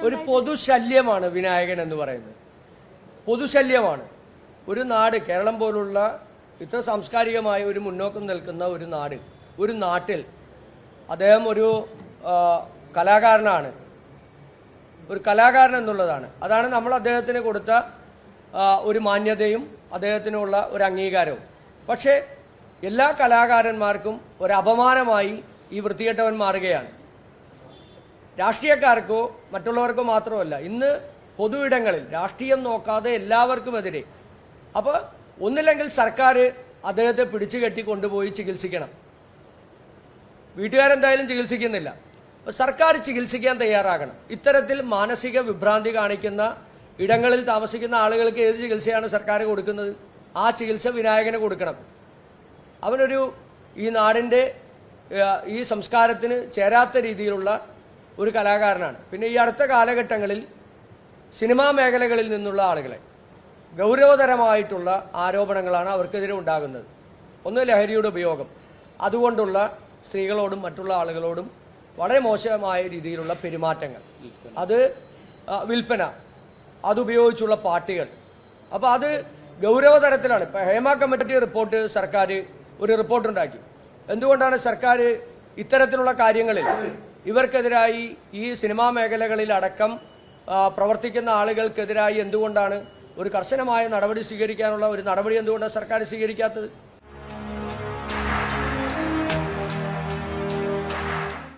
ഒരു പൊതുശല്യമാണ് വിനായകൻ എന്ന് പറയുന്നത്. പൊതുശല്യമാണ്. ഒരു നാട് കേരളം പോലുള്ള ഇത്ര സാംസ്കാരികമായ ഒരു മുന്നോക്കം നിൽക്കുന്ന ഒരു നാട് ഒരു നാട്ടിൽ അദ്ദേഹം ഒരു കലാകാരനാണ്. ഒരു കലാകാരൻ എന്നുള്ളതാണ്. അതാണ് നമ്മൾ അദ്ദേഹത്തിന് കൊടുത്ത ഒരു മാന്യതയും അദ്ദേഹത്തിനുള്ള ഒരു അംഗീകാരവും. പക്ഷേ എല്ലാ കലാകാരന്മാർക്കും ഒരു അപമാനമായി ഈ വൃത്തികെട്ടവൻ മാറുകയാണ്. രാഷ്ട്രീയക്കാർക്കോ മറ്റുള്ളവർക്കോ മാത്രമല്ല ഇന്ന് പൊതു ഇടങ്ങളിൽ രാഷ്ട്രീയം നോക്കാതെ എല്ലാവർക്കുമെതിരെ. അപ്പോൾ ഒന്നില്ലെങ്കിൽ സർക്കാർ അദ്ദേഹത്തെ പിടിച്ചു കെട്ടി കൊണ്ടുപോയി ചികിത്സിക്കണം. വീട്ടുകാരെന്തായാലും ചികിത്സിക്കുന്നില്ല. സർക്കാർ ചികിത്സിക്കാൻ തയ്യാറാകണം. ഇത്തരത്തിൽ മാനസിക വിഭ്രാന്തി കാണിക്കുന്ന ഇടങ്ങളിൽ താമസിക്കുന്ന ആളുകൾക്ക് ഏത് ചികിത്സയാണ് സർക്കാർ കൊടുക്കുന്നത്? ആ ചികിത്സ വിനായകന് കൊടുക്കണം. അവനൊരു ഈ നാടിന്റെ ഈ സംസ്കാരത്തിന് ചേരാത്ത രീതിയിലുള്ള ഒരു കലാകാരനാണ്. പിന്നെ ഈ അടുത്ത കാലഘട്ടങ്ങളിൽ സിനിമാ മേഖലകളിൽ നിന്നുള്ള ആളുകളെ ഗൗരവതരമായിട്ടുള്ള ആരോപണങ്ങളാണ് അവർക്കെതിരെ ഉണ്ടാകുന്നത്. ഒന്ന് ലഹരിയുടെ ഉപയോഗം. അതുകൊണ്ടുള്ള സ്ത്രീകളോടും മറ്റുള്ള ആളുകളോടും വളരെ മോശമായ രീതിയിലുള്ള പെരുമാറ്റങ്ങൾ. അത് വിൽപ്പന. അതുപയോഗിച്ചുള്ള പാർട്ടികൾ. അപ്പോൾ അത് ഗൗരവതരത്തിലാണ്. ഇപ്പം ഹേമ കമ്മിറ്റി റിപ്പോർട്ട് സർക്കാർ ഒരു റിപ്പോർട്ടുണ്ടാക്കി. എന്തുകൊണ്ടാണ് സർക്കാർ ഇത്തരത്തിലുള്ള കാര്യങ്ങളിൽ ഇവർക്കെതിരായി ഈ സിനിമാ മേഖലകളിൽ അടക്കം പ്രവർത്തിക്കുന്ന ആളുകൾക്കെതിരായി എന്തുകൊണ്ടാണ് ഒരു കർശനമായ നടപടി സ്വീകരിക്കാനുള്ള ഒരു നടപടി എന്തുകൊണ്ടാണ് സർക്കാർ സ്വീകരിക്കാത്തത്?